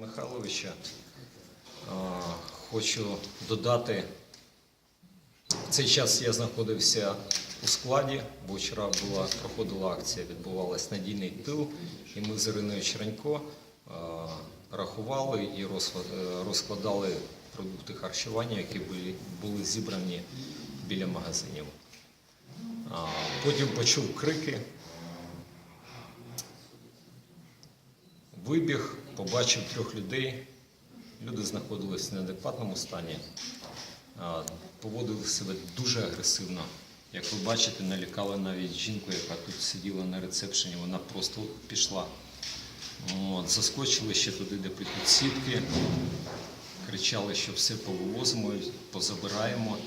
Михайловича хочу додати. В цей час я знаходився у складі, бо вчора була, проходила акція, відбувалась надійний тил, і ми з Іриною Черенько рахували і е, розкладали продукти харчування, які були, були зібрані біля магазинів. Потім почув крики, Вибіг, побачив трьох людей. Люди знаходились в неадекватному стані, а, поводили себе дуже агресивно. Як ви бачите, налякали навіть жінку, яка тут сиділа на рецепшені, вона просто пішла. От, заскочили ще туди, де плетуть сітки, кричали, що все повивозимо, позабираємо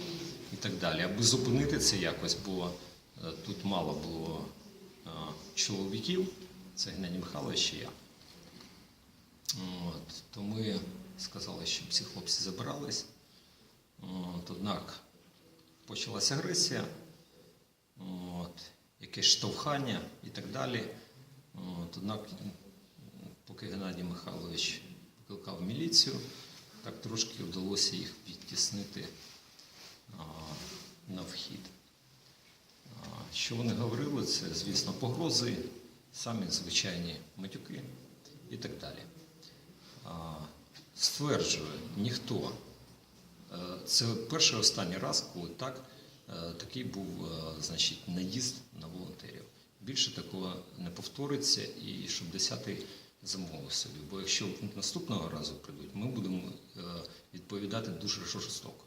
і так далі. Аби зупинити це якось, бо е, тут мало було е, чоловіків, це Геннадій Михайлович і я. От, то ми сказали, щоб ці хлопці забирались. От, однак почалася агресія, от, якесь штовхання і так далі. От, однак, поки Геннадій Михайлович викликав міліцію, так трошки вдалося їх відтіснити а, на вхід. А, Що вони говорили, це, звісно, погрози, самі звичайні матюки і так далі. Стверджує ніхто. Е, Це перший останній раз, коли так, е, такий був е, значить, наїзд на волонтерів. Більше такого не повториться і щоб десятий замовив собі. Бо якщо наступного разу прийдуть, ми будемо відповідати дуже жорстоко.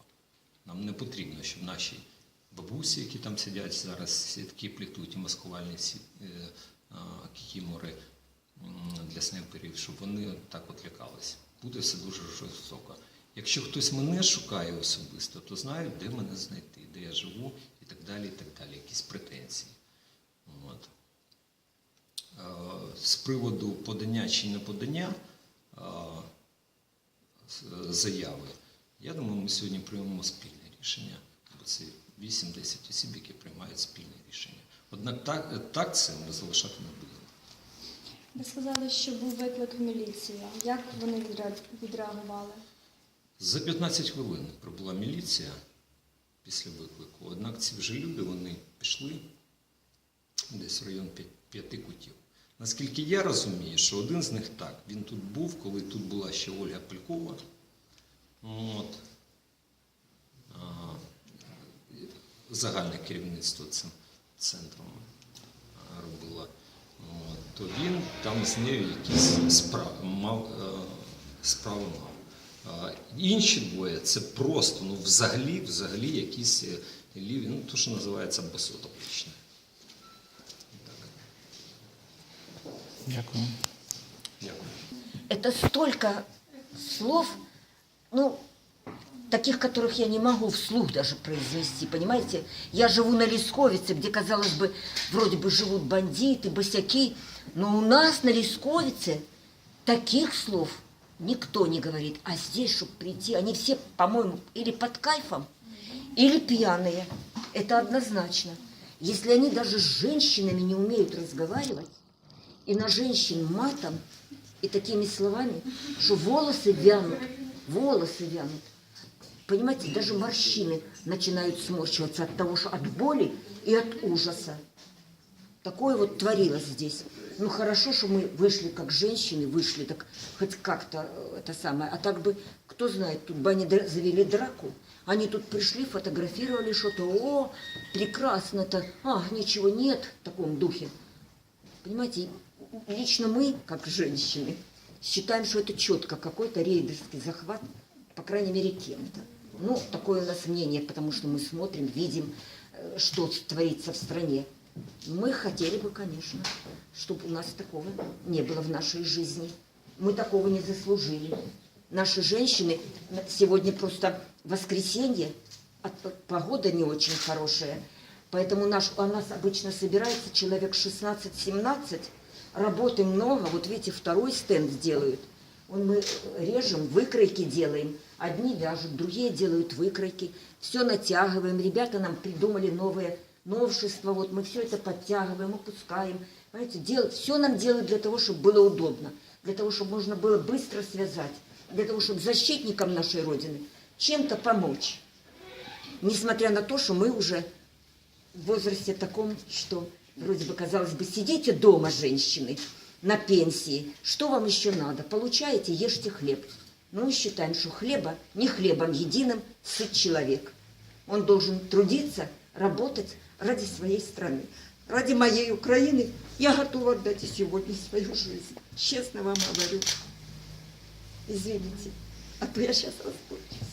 Нам не потрібно, щоб наші бабусі, які там сидять зараз, сітки плетуть і маскувальні сіт, е, кікімори для снайперів, щоб вони так от лякалися. Буде все дуже жорстоко. Якщо хтось мене шукає особисто, то знають, де мене знайти, де я живу і так далі, і так далі, якісь претензії. От. Е, З приводу подання чи не подання е, заяви, я думаю, ми сьогодні приймемо спільне рішення, бо це 8-10 осіб, які приймають спільне рішення. Однак так, так це ми залишати не будемо. Ви сказали, що був виклик в міліцію. Як вони відреагували? За 15 хвилин прибула міліція після виклику. Однак ці вже люди вони пішли десь в район п'я- п'яти кутів. Наскільки я розумію, що один з них так, він тут був, коли тут була ще Ольга Полькова. От. Загальне керівництво цим центром. То він там з нею якісь справи мав, е, справи мав. Інші двоє це просто, ну взагалі, взагалі якісь е, ліві, ну то, що називається басотопічне. Дякую. Дякую. Это столько слов, ну, таких, которых я не могу вслух даже произнести, понимаете? Я живу на Лесковице, где, казалось бы, вроде бы живут бандиты, босяки, но у нас на Лесковице таких слов никто не говорит. А здесь, чтобы прийти, они все, по-моему, или под кайфом, или пьяные. Это однозначно. Если они даже с женщинами не умеют разговаривать, и на женщин матом, и такими словами, что волосы вянут, волосы вянут. Понимаете, даже морщины начинают сморщиваться от того, что от боли и от ужаса. Такое вот творилось здесь. Ну хорошо, что мы вышли как женщины, вышли так хоть как-то э, это самое. А так бы, кто знает, тут бы они завели драку. Они тут пришли, фотографировали что-то. О, прекрасно-то. А, ничего нет в таком духе. Понимаете, лично мы, как женщины, считаем, что это четко какой-то рейдерский захват, по крайней мере, кем-то. Ну, такое у нас мнение, потому что мы смотрим, видим, э, что творится в стране. Мы хотели бы, конечно, чтобы у нас такого не было в нашей жизни. Мы такого не заслужили. Наши женщины, сегодня просто воскресенье, а погода не очень хорошая, поэтому наш, у нас обычно собирается человек 16-17, работы много, вот видите, второй стенд делают. Он мы режем, выкройки делаем. Одни вяжут, другие делают выкройки. Все натягиваем. Ребята нам придумали новые новшества. Вот мы все это подтягиваем, опускаем. Понимаете, делают, все нам делают для того, чтобы было удобно. для того, чтобы можно было быстро связать, для того, чтобы защитникам нашей Родины чем-то помочь. Несмотря на то, что мы уже в возрасте таком, что вроде бы казалось бы, сидите дома, женщины, на пенсии, что вам еще надо? Получаете, ешьте хлеб. Но мы считаем, что хлеба, не хлебом единым сыт человек. Он должен трудиться, работать ради своей страны. Ради моей Украины я готова отдать и сегодня свою жизнь. Честно вам говорю. Извините, а то я сейчас расплачусь.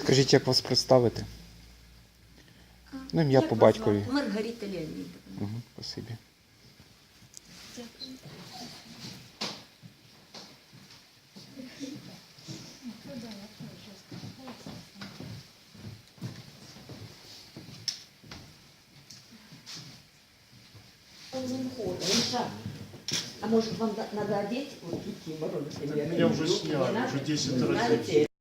Скажіть, як вас представити? Ну, ім'я Як по вас батькові. звати? Маргарита Леонідовна. Угу, спасибі. А может вам надо одеть вот кикимору, например? Я уже снял, уже 10 раз.